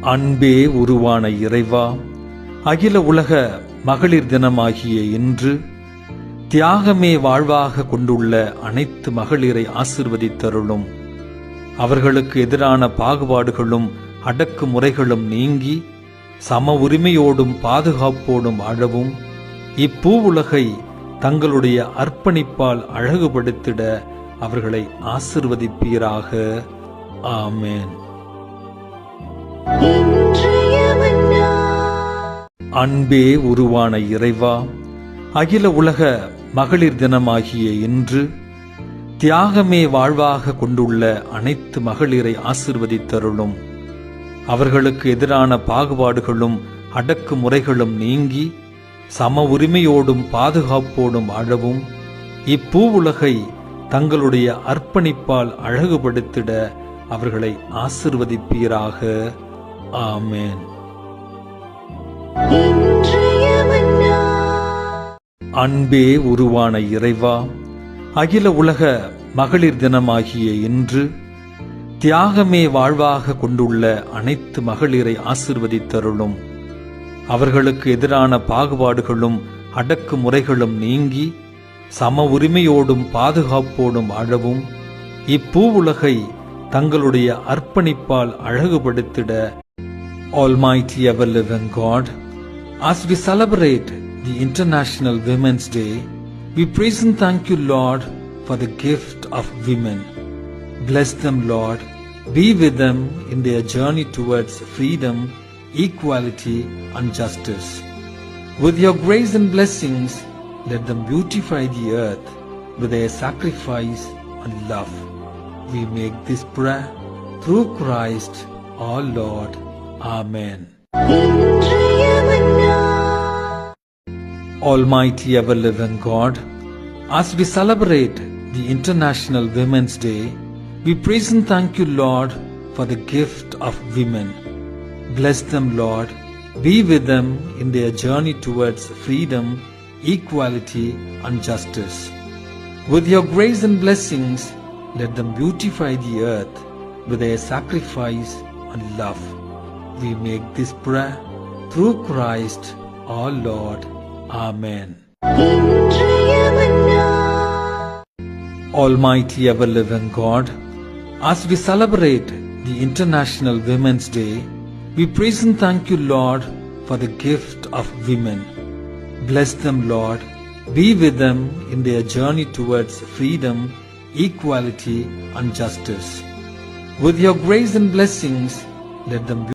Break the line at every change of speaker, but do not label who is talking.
அன்பே உருவான இறைவா அகில உலக மகளிர் தினமாகிய இன்று தியாகமே வாழ்வாக கொண்டுள்ள அனைத்து மகளிரை ஆசிர்வதித்தருளும். அவர்களுக்கு எதிரான பாகுபாடுகளும் அடக்குமுறைகளும் நீங்கி சம உரிமையோடும் பாதுகாப்போடும் வாழவும் உலகை தங்களுடைய அர்ப்பணிப்பால் அழகுபடுத்திட அவர்களை ஆசிர்வதிப்பீராக. ஆமேன். அன்பே உருவான இறைவா அகில உலக மகளிர் தினமாகிய இன்று தியாகமே வாழ்வாக கொண்டுள்ள அனைத்து மகளிரை ஆசிர்வதித்தருளும். அவர்களுக்கு எதிரான பாகுபாடுகளும் அடக்குமுறைகளும் நீங்கி சம உரிமையோடும் பாதுகாப்போடும் வாழவும் உலகை தங்களுடைய அர்ப்பணிப்பால் அழகுபடுத்திட அவர்களை ஆசிர்வதிப்பீராக. ஆமேன். அன்பே உருவான இறைவா அகில உலக மகளிர் தினமாகிய இன்று தியாகமே வாழ்வாக கொண்டுள்ள அனைத்து மகளிரை ஆசிர்வதித்தருளும். அவர்களுக்கு எதிரான பாகுபாடுகளும் அடக்குமுறைகளும் நீங்கி சம உரிமையோடும் பாதுகாப்போடும் வாழவும் இப்பூவுலகை தங்களுடைய அர்ப்பணிப்பால் அழகுபடுத்திட Almighty ever living God, as we celebrate the International Women's Day, we praise and thank you, Lord, for the gift of women. Bless them, Lord. Be with them in their journey towards freedom, equality, and justice. With your grace and blessings, let them beautify the earth with their sacrifice and love. We make this prayer through Christ our Lord. Amen. Almighty ever living God, as we celebrate the International Women's Day, we praise and thank you, Lord, for the gift of women. Bless them, Lord. Be with them in their journey towards freedom, equality, and justice. With your grace and blessings, let them beautify the earth with their sacrifice and love we make this prayer through Christ our Lord. Amen. Almighty ever living God, as we celebrate the International Women's Day, we praise and thank you, Lord, for the gift of women. Bless them, Lord. Be with them in their journey towards freedom, equality, and justice. With your grace and blessings, let them